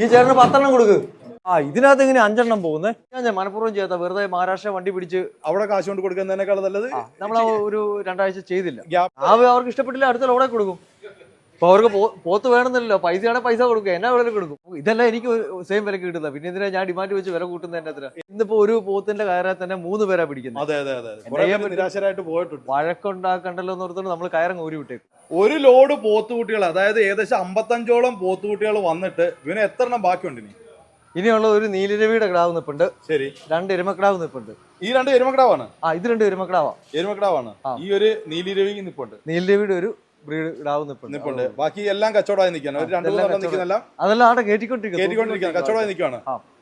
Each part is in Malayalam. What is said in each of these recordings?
ഈ ചേട്ടന് പത്തെണ്ണം കൊടുക്ക്. ആ ഇതിനകത്ത് എങ്ങനെ അഞ്ചെണ്ണം പോകുന്നത് ഞാൻ ഞാൻ മനഃപൂർവം ചെയ്യാത്ത വെറുതെ മഹാരാഷ്ട്ര വണ്ടി പിടിച്ച് അവിടെ കാശ് കൊണ്ട് കൊടുക്കുന്നതിനേക്കാൾ നല്ലത്. നമ്മൾ ഒരു രണ്ടാഴ്ച ചെയ്തില്ല. ആ അവർക്ക് ഇഷ്ടപ്പെട്ടില്ല അടുത്ത അവിടെ കൊടുക്കും. അപ്പൊ അവർക്ക് പോത്ത് വേണമെന്നല്ലോ. പൈസ ആണെങ്കിൽ പൈസ കൊടുക്കുക. എന്നാ വില കൊടുക്കും? ഇതെല്ലാം എനിക്ക് സെയിം വിലക്ക് കിട്ടുന്നത് പിന്നെ ഇതിനെ ഞാൻ ഡിമാൻഡ് വെച്ച് വില കൂട്ടുന്നത് അത്ര? ഇന്നിപ്പോ ഒരു പോത്തിന്റെ കയറാൻ തന്നെ മൂന്ന് പേരാ പിടിക്കുന്നത്. അതെ അതെ അതെ നിരാശരായിട്ട് പോയിട്ടുണ്ട്. വഴക്കുണ്ടാക്കണ്ടല്ലോ എന്ന് ഓർത്തുകൊണ്ട് നമ്മൾ കയറങ്ങ് ഊരി വിട്ടേക്കും. ഒരു ലോഡ് പോത്തുകുട്ടികൾ അതായത് ഏകദേശം അമ്പത്തഞ്ചോളം പോത്തുകുട്ടികൾ വന്നിട്ട് ഇവന് എത്ര എണ്ണം ബാക്കിയുണ്ട് ഇനി? ഇനിയുള്ള ഒരു നീലിരവിയുടെ കിടാവ് നിപ്പുണ്ട്. ശരി. രണ്ട് എരുമക്കിടാവ് നിപ്പുണ്ട്. ഈ രണ്ട് എരുമക്കിടാവാണ് ആ ഇത് രണ്ട് എരുമക്കിടാവാ എരുമക്കിടാവാണ് ഈ ഒരു നീലിരവി നിപ്പുണ്ട്. നീലിരവിയുടെ ഒരു ബ്രീഡ് നിപ്പുണ്ട്. ബാക്കി എല്ലാം കച്ചവടമായി നിൽക്കുകയാണ്. ഒരു രണ്ടു നിൽക്കുന്നെല്ലാം. അതെല്ലാം അവിടെ കയറ്റിക്കൊണ്ടിരിക്കും കയറ്റിക്കൊണ്ടിരിക്കുകയാണ് കച്ചവടമായി നിൽക്കുകയാണ്.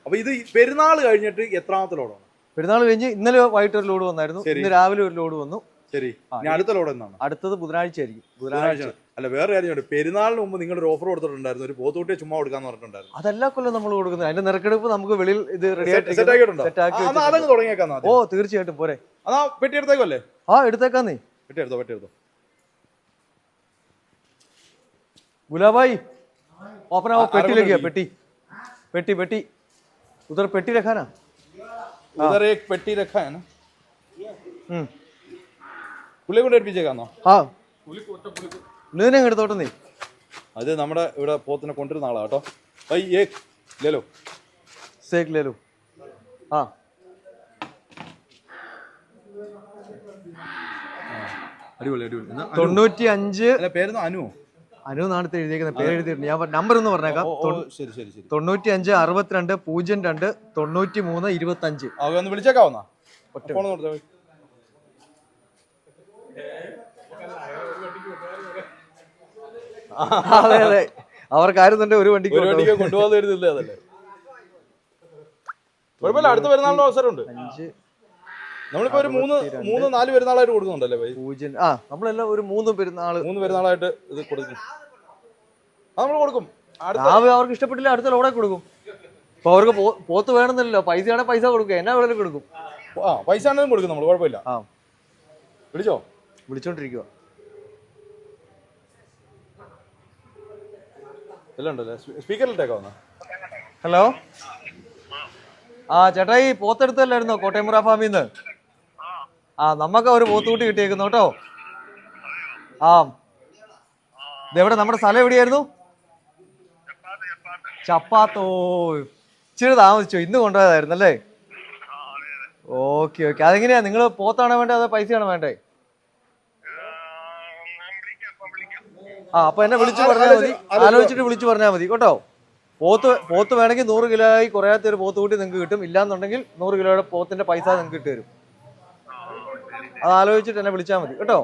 അപ്പൊ ഇത് പെരുന്നാൾ കഴിഞ്ഞിട്ട് എത്രാമത്തെ ലോഡാണ് പെരുന്നാൾ കഴിഞ്ഞ് ഇന്നലെ വൈകിട്ട് ഒരു ലോഡ് വന്നായിരുന്നു. ഇന്ന് രാവിലെ ഒരു ലോഡ് വന്നു. ശരി. അടുത്ത ലോഡ് എന്നാണ് അടുത്തത് ബുധനാഴ്ച ആയിരിക്കും. ബുധനാഴ്ച. അല്ല വേറെ കാര്യമുണ്ട് പെരുന്നാളിന് മുമ്പ് നിങ്ങൾ ഒരു ഓഫർ കൊടുത്തിട്ടുണ്ടായിരുന്നു. ഒരു പോത്തുകുട്ടിയെ ചുമ്മാ കൊടുക്കാന്ന് പറഞ്ഞിട്ടുണ്ടായിരുന്നു. അതെല്ലാ കൊല്ലം നമ്മൾ കൊടുക്കുന്നത്. അതിന്റെ നിരക്കെടുപ്പ് നമുക്ക് വെളിയിൽ ഇത് റെഡി സെറ്റ് ആക്കിയിട്ടുണ്ടോ. ആ, എന്നാ വെച്ചിട്ടുണ്ട്. ഓ തീർച്ചയായിട്ടും. പോരെ. അതാ പെട്ടി എടുത്തേക്കല്ലേ ആ എടുത്തേക്കാന്നേ. പെട്ടി എടുത്തോ പെട്ടി എടുത്തോ गुलाबाई अपना वो आ- पेटी आराम ले गया कर पेटी पेटी पेटी उधर पेटी रखा ना उधर एक പെട്ടി रखा है ना हम्म പുള്ളിയെ കൊണ്ട് എടുപ്പിച്ചേക്കാന്നോ हाँ നീനെ എടുത്തോട്ടെ നീ അത് നമ്മുടെ ഇവിടെ പോത്തിനെ കൊണ്ടിരുന്ന ആളാ കേട്ടോ ബൈ ഏക് ലേലോ सेक ले लो हाँ അടിപൊളി അടിപൊളി എന്നാ അനു. തൊണ്ണൂറ്റി അഞ്ച് അല്ല പേരുന്ന അനു അനു എഴുതിയിരിക്കുന്ന എഴുതിയേക്കുന്ന പേര് എഴുതിയിട്ടുണ്ട് ഞാൻ നമ്പർ ഒന്ന് പറഞ്ഞേക്കാം. ഓ, ഓ, ശരി ശരി ശരി. തൊണ്ണൂറ്റി അഞ്ച് അറുപത്തിരണ്ട് പൂജ്യം രണ്ട് തൊണ്ണൂറ്റി മൂന്ന് ഇരുപത്തി അഞ്ച് ഒന്ന് വിളിച്ചേക്കാവുന്ന? ഫോൺ അതെ അതെ. അവർക്കായിരുന്നുണ്ട് ഒരു വണ്ടിക്ക് ഒരു വണ്ടിക്ക് കൊണ്ടുപോകാൻ തരുന്നില്ല അതല്ലേ? കുഴപ്പമില്ല അടുത്ത പെരുന്നാളിന് അവസരമുണ്ട്. അഞ്ച് നമ്മളിപ്പോ ഒരു മൂന്ന് മൂന്ന് നാല് പെരുന്നാളായിട്ട് കൊടുക്കുന്നുണ്ടല്ലേ ബൈ പൂജ്യം. ആ നമ്മളെല്ലാം ഒരു മൂന്ന് പെരുന്നാൾ മൂന്ന് പെരുന്നാളായിട്ട് ഇത് കൊടുക്കും. നമ്മൾ കൊടുക്കും. രാവിലെ അവർക്ക് ഇഷ്ടപ്പെട്ടില്ല അടുത്ത ലോടെ കൊടുക്കും. അപ്പൊ അവർക്ക് പോത്ത് വേണമെന്നില്ലല്ലോ. പൈസയാണെങ്കിൽ പൈസ കൊടുക്കും. എന്നാ വേണമെങ്കിലും കൊടുക്കും. ആ പൈസ ആണെങ്കിലും കൊടുക്കും നമ്മൾ കുഴപ്പമില്ല. ആ. വിളിച്ചോ? വിളിച്ചോണ്ടിരിക്കുക എല്ലാം ഉണ്ടല്ലേ? സ്പീക്കറിലിട്ടേക്കാവുന്ന ഹലോ? ആ ചേട്ടാ ഈ പോത്തെടുത്തല്ലായിരുന്നോ കോട്ടയമുറ ഫാമിൽ നിന്ന് ആ നമുക്ക് ഒരു പോത്തുകുട്ടി കിട്ടിയേക്കുന്നു കേട്ടോ ആ ഇതെവിടെ നമ്മുടെ സ്ഥലം എവിടെയായിരുന്നു ചപ്പാത്തോ ഇച്ചിരി താമസിച്ചോ ഇന്ന് കൊണ്ടുപോയതായിരുന്നു അല്ലേ ഓക്കെ ഓക്കെ അതെങ്ങനെയാ നിങ്ങൾ പോത്താണോ വേണ്ടേ അതോ പൈസയാണോ വേണ്ടേ ആ അപ്പൊ എന്നെ വിളിച്ചു പറഞ്ഞാൽ മതി ആലോചിച്ചിട്ട് വിളിച്ചു പറഞ്ഞാൽ മതി കേട്ടോ പോത്ത് പോത്ത് വേണമെങ്കിൽ നൂറ് കിലോയായി കുറയാത്ത ഒരു പോത്ത് കൂട്ടി നിങ്ങൾക്ക് കിട്ടും ഇല്ലാന്നുണ്ടെങ്കിൽ നൂറ് കിലോയുടെ പോത്തിന്റെ പൈസ നിങ്ങൾക്ക് കിട്ടി വരും അത് ആലോചിച്ചിട്ട് എന്നെ വിളിച്ചാൽ മതി. കേട്ടോ?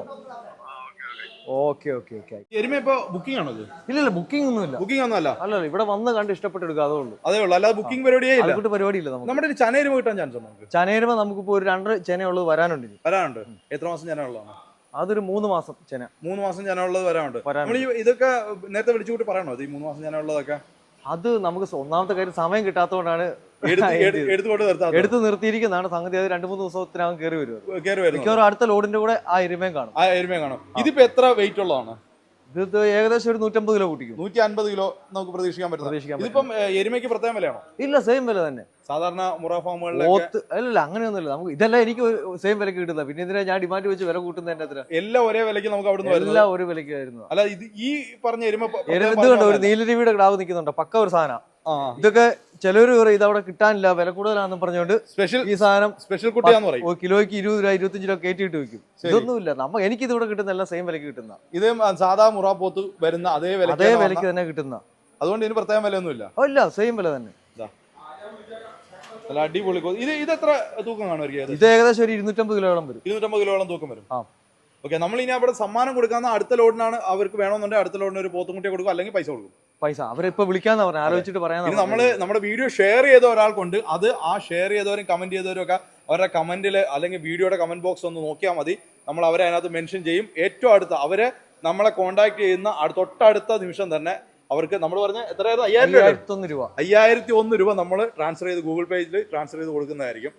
Okay okay. ഓക്കെ എരുമ ഇപ്പൊ ബുക്കിംഗ് ആണോ ഇല്ല ഇല്ല ബുക്കിംഗ് ഒന്നുമില്ല. ബുക്കിംഗ് ഒന്നും അല്ല. അല്ല ഇവിടെ വന്ന് കണ്ട് ഇഷ്ടപ്പെട്ടെടുക്കുക അതേ ഉള്ളൂ. അതേ ഉള്ളൂ അല്ലാതെ ബുക്കിംഗ് പരിപാടിയേ ഇല്ല. അതുകൊണ്ട് പരിപാടിയില്ല നമുക്ക്. നമ്മുടെ ഒരു ചനയരുമ കിട്ടാൻ ചാൻസ് ഉണ്ടോ നമുക്ക്? ചനയരുമ്പോ നമുക്കിപ്പോ ഒരു രണ്ട് ഉള്ളത് വരാനുണ്ട് ഇനി. വരാനുണ്ട്. എത്ര മാസം ചന ഉള്ളതാണ്? അതൊരു മൂന്ന് മാസം ചെന. മൂന്ന് മാസം ചന ഉള്ളത് വരാനുണ്ട്. വരാനുണ്ട്. നമ്മൾ ഇതൊക്കെ നേരത്തെ വിളിച്ചു കൂട്ടി പറയണോ? ഇത് ഈ മൂന്ന് മാസം ചന ഉള്ളതൊക്കെ? അത് നമുക്ക് ഒന്നാമത്തെ കാര്യം സമയം കിട്ടാത്തതുകൊണ്ടാണ് എടുത്ത് നിർത്തിയിരിക്കുന്നതാണ്. സംഗതി അത് രണ്ടു മൂന്ന് ദിവസത്തിനകം കയറി വരും മിക്കവാറും അടുത്ത ലോഡിന്റെ കൂടെ ആ എരുമയും കാണും. ആ എരുമയും കാണും. ഇതിപ്പോ എത്ര വെയിറ്റ് ഉള്ളതാണ്? ഇത് ഏകദേശം ഒരു നൂറ്റമ്പത് കിലോ കൂട്ടിക്കും. നൂറ്റി അൻപത് കിലോ നമുക്ക് പ്രതീക്ഷിക്കാൻ പറ്റും. ഇതിപ്പം എരുമയ്ക്ക് പ്രത്യേകം വിലയാണോ? ഇല്ല സെയിം വില തന്നെ. സാധാരണ മുറ പോത്ത് അല്ലല്ല അങ്ങനെയൊന്നുമില്ല. നമുക്ക് ഇതെല്ലാം എനിക്ക് സെയിം വിലക്ക് കിട്ടുന്നത്. പിന്നെ ഇതിനെ ഞാൻ ഡിമാൻഡ് വെച്ച് വില കൂട്ടുന്നതിന്റെ അത്ര എല്ലാം ഒരേ വിലക്ക് നമുക്ക് അവിടെ എല്ലാം ഒരു വിലക്ക് വരുന്നത്. അല്ല ഇത് ഈ പറഞ്ഞ എരുമ എരുമ ഒരു നീലരുവിയുടെ കിടാവ് നിൽക്കുന്നുണ്ട്? പക്ക ഒരു സാധനം. ഇതൊക്കെ ചിലവര് പറയും ഇത് അവിടെ കിട്ടാനില്ല വില കൂടുതലാണെന്ന് പറഞ്ഞുകൊണ്ട് സ്പെഷ്യൽ ഈ സാധനം സ്പെഷ്യൽ കുട്ടിയാന്ന് പറയും. ഓ കിലോയ്ക്ക് ഇരുപത് രൂപ ഇരുപത്തഞ്ച് രൂപ കയറ്റിയിട്ട് വെക്കും ഇതൊന്നുമില്ല. നമ്മ എനിക്ക് ഇതിവിടെ കിട്ടുന്ന എല്ലാം സെയിം വിലക്ക് കിട്ടുന്ന. ഇത് സാധാ മുറ പോത്ത് വരുന്ന അതേ വില അതേ തന്നെ വിലക്ക് തന്നെ കിട്ടുന്ന. അതുകൊണ്ട് ഇതിന് പ്രത്യേകം വിലയൊന്നുമില്ല. ഓ ഇല്ല സെയിം വില തന്നെ. അടിപൊളി ഇത് ഇത് എത്ര തൂക്കം കാണുമായിരിക്കും ഇത് ഏകദേശം ഒരു ഇരുന്നൂറ്റമ്പത് കിലോളം വരും. ഇരുന്നൂറ്റമ്പത് കിലോളം തൂക്കം വരും. ആ. ഓക്കെ നമ്മൾ ഇനി അവിടെ സമ്മാനം കൊടുക്കാവുന്ന അടുത്ത ലോഡിനാണ് അവർക്ക് വേണമെന്നുണ്ടെങ്കിൽ അടുത്ത ലോഡിന് ഒരു പോത്തുംകുട്ടിയെ കൊടുക്കും അല്ലെങ്കിൽ പൈസ കൊടുക്കും. പൈസ. അവരിപ്പോ വിളിക്കാന്ന് പറഞ്ഞു. ആലോചിച്ചിട്ട് പറയാൻ നമ്മൾ നമ്മുടെ വീഡിയോ ഷെയർ ചെയ്ത ഒരാൾക്കുണ്ട് അത് ആ ഷെയർ ചെയ്തവരും കമന്റ് ചെയ്തവരും ഒക്കെ അവരുടെ കമന്റിൽ അല്ലെങ്കിൽ വീഡിയോയുടെ കമന്റ് ബോക്സ് ഒന്ന് നോക്കിയാൽ മതി. നമ്മൾ അവരെ അതിനകത്ത് മെൻഷൻ ചെയ്യും. ഏറ്റവും അടുത്ത അവരെ നമ്മളെ കോൺടാക്ട് ചെയ്യുന്ന തൊട്ടടുത്ത നിമിഷം തന്നെ അവർക്ക് നമ്മൾ പറഞ്ഞ എത്രയായിരുന്നു? അയ്യായിരത്തി രൂപ അയ്യായിരത്തി ഒന്ന് രൂപ നമ്മൾ ട്രാൻസ്ഫർ ചെയ്ത് ഗൂഗിൾ പേജിൽ ട്രാൻസ്ഫർ ചെയ്ത് കൊടുക്കുന്നതായിരിക്കും.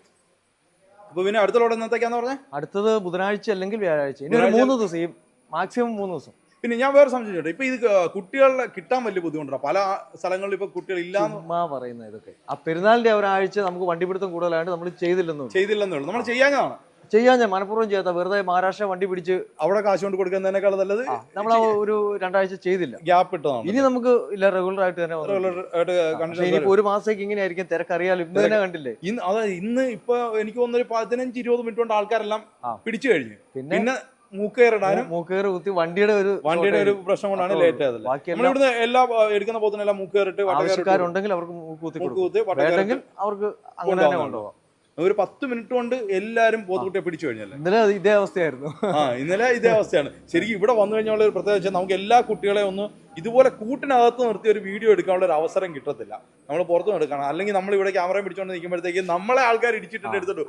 അപ്പൊ പിന്നെ അടുത്ത ലോഡ് എന്നത്തേക്കാന്ന് പറഞ്ഞേ? അടുത്തത് ബുധനാഴ്ച അല്ലെങ്കിൽ വ്യാഴാഴ്ച. ഇനി ഒരു മൂന്ന് ദിവസം. ഈ മാക്സിമം മൂന്ന് ദിവസം. പിന്നെ ഞാൻ വേറെ സംശയം ചോദിച്ചോട്ടെ ഇപ്പൊ ഇത് കുട്ടികളെ കിട്ടാൻ വലിയ ബുദ്ധിമുട്ടാണ് പല സ്ഥലങ്ങളിൽ ഇപ്പൊ കുട്ടികൾ ഇല്ലാന്ന് പറയുന്ന ഇതൊക്കെ. ആ പെരുന്നാളിന്റെ ഒരാഴ്ച നമുക്ക് വണ്ടിപിടുത്തം കൂടുതലായിട്ട് നമ്മൾ ചെയ്തില്ലെന്നു ചെയ്തില്ലെന്നേ ഉള്ളൂ. നമ്മൾ ചെയ്യാനാണ് ചെയ്യാൻ ഞാൻ മനഃപൂർവം ചെയ്യാത്ത വെറുതെ മഹാരാഷ്ട്ര വണ്ടി പിടിച്ച് അവിടെ കാശ് കൊണ്ട് കൊടുക്കുന്നതിനേക്കാൾ നല്ലത്. നമ്മൾ ഒരു രണ്ടാഴ്ച ചെയ്തില്ല. ഗ്യാപ്പ് ഇട്ടതാണ്. ഇനി നമുക്ക് ഇല്ല റെഗുലർ ആയിട്ട് തന്നെ റെഗുലർ ഒരു മാസത്തേക്ക് ഇങ്ങനെ ആയിരിക്കും തിരക്കറിയാലോ. ഇന്ന് തന്നെ കണ്ടില്ലേ? ഇന്ന് അതായത് ഇന്ന് ഇപ്പൊ എനിക്ക് തോന്നുന്നൊരു ഒരു പതിനഞ്ച് ഇരുപത് മിനിറ്റ് കൊണ്ട് ആൾക്കാരെല്ലാം. പിടിച്ചു കഴിഞ്ഞു. പിന്നെ മൂക്കേറിടാനും മൂക്കേറ് കുത്തി വണ്ടിയുടെ ഒരു വണ്ടിയുടെ ഒരു പ്രശ്നം കൊണ്ടാണ് ലേറ്റ് ആയത് നമ്മൾ ഇവിടുന്ന് എല്ലാ എടുക്കുന്ന പോത്തിനെല്ലാം മൂക്കേറിട്ട് വട്ടക്കാരുണ്ടെങ്കിൽ ആവശ്യക്കാരുണ്ടെങ്കിൽ അവർക്ക് കുത്തി മൂക്ക് കൊടുക്കും. കുത്തി വട്ടക്കേറിട്ട് അവർക്ക് അങ്ങനെ തന്നെ കൊണ്ടുപോകാം. ഒരു പത്ത് മിനിറ്റ് കൊണ്ട് എല്ലാരും പോത്തുകുട്ടിയെ പിടിച്ചു കഴിഞ്ഞല്ലേ? ഇന്നലെ ഇതേ അവസ്ഥയായിരുന്നു. ആ ഇന്നലെ ഇതേ അവസ്ഥയാണ്. ശരിക്കും ഇവിടെ വന്നു കഴിഞ്ഞാൽ ഒരു പ്രത്യേകത വെച്ചാൽ നമുക്ക് എല്ലാ കുട്ടികളെയും ഒന്ന് ഇതുപോലെ കൂട്ടിനകത്ത് നിർത്തി ഒരു വീഡിയോ എടുക്കാനുള്ള ഒരു അവസരം കിട്ടത്തില്ല. നമ്മൾ പുറത്തു എടുക്കണം. അല്ലെങ്കിൽ നമ്മൾ ഇവിടെ ക്യാമറ പിടിച്ചോണ്ട് നിൽക്കുമ്പോഴത്തേക്ക് നമ്മളെ ആൾക്കാർ ഇടിച്ചിട്ടുണ്ട് എടുത്തിട്ടു.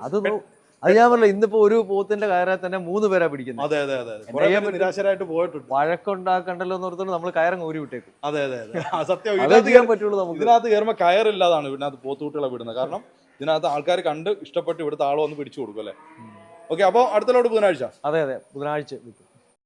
അത് ഞാൻ പറഞ്ഞു ഇന്നിപ്പോ ഒരു പോത്തിന്റെ കയറാൻ തന്നെ മൂന്ന് പേരാ പിടിക്കുന്നത്. അതെ അതെ അതെ നിരാശരായിട്ട് പോയിട്ടുണ്ട്. വഴക്കുണ്ടാക്കണ്ടല്ലോ എന്ന് ഓർത്തോണ്ട് നമ്മൾ കയറങ്ങ് ഊരി വിട്ടേക്കും. അതെ അതെ സത്യം പറ്റുള്ളൂ നമുക്ക്. ഇതിനകത്ത് കയറുമ്പോൾ കയറില്ലാതാണ് ഇതിനകത്ത് പോത്തുകുട്ടികളെ വിടുന്നത്. കാരണം ഇതിനകത്ത് ആൾക്കാർ കണ്ട് ഇഷ്ടപ്പെട്ട് ഇവിടുത്തെ ആളെ വന്ന് പിടിച്ചു കൊടുക്കും അല്ലേ? ഓക്കെ അപ്പോൾ അടുത്തലോട്ട് ബുധനാഴ്ച. അതെ അതെ. ബുധനാഴ്ച വിട്ടു.